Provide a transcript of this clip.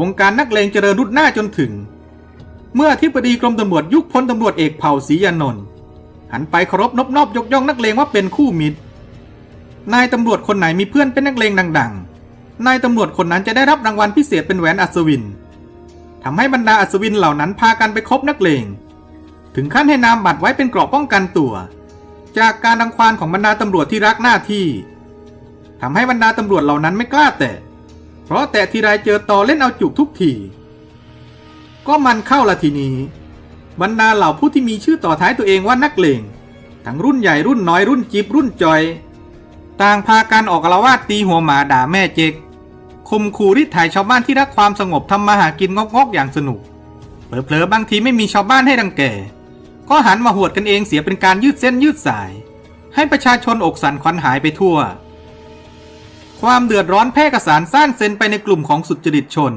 วงการนักเลงเจริญรุดหน้าจนถึง เมื่อที่ปดีกรมตำรวจยุคพลตำรวจเอกเผ่าศรียานนท์หันไปเคารพนบนอบยกย่องนักเลงว่าเป็นคู่มิตร นายตำรวจคนไหนมีเพื่อนเป็นนักเลงดังๆ นายตำรวจคนนั้นจะได้รับรางวัลพิเศษเป็นแหวนอัศวินทำให้บรรดาอัศวินเหล่านั้นพากันไปคบนักเลง ถึงขั้นให้นามบัตรไว้เป็นเกราะป้องกันตัว จากการรังควานของบรรดาตำรวจที่รักหน้าที่ทำให้บรรดาตำรวจเหล่านั้นไม่กล้าแตะ เพราะแต่ทีไรเจอต่อเล่นเอาจุกทุกที ก็มันเข้าละทีนี้ บรรดาเหล่าผู้ที่มีชื่อต่อท้ายตัวเองว่านักเลง ทั้งรุ่นใหญ่รุ่นน้อยรุ่นจิบรุ่นจอย ต่างพากันออกละวาดตีหัวหมาด่าแม่เจกคมขู่ริดถ่ายชาวบ้านที่รักความสงบทำมาหากินงอกๆอย่างสนุก เผลอๆบางทีไม่มีชาวบ้านให้รังแก ก็หันมาหวดกันเองเสียเป็นการยืดเส้นยืดสาย ให้ประชาชนอกสันขวัญหายไปทั่ว ความเดือดร้อนแพร่กระสานสร้านเซนไปในกลุ่มของสุจริตชน